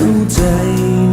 不在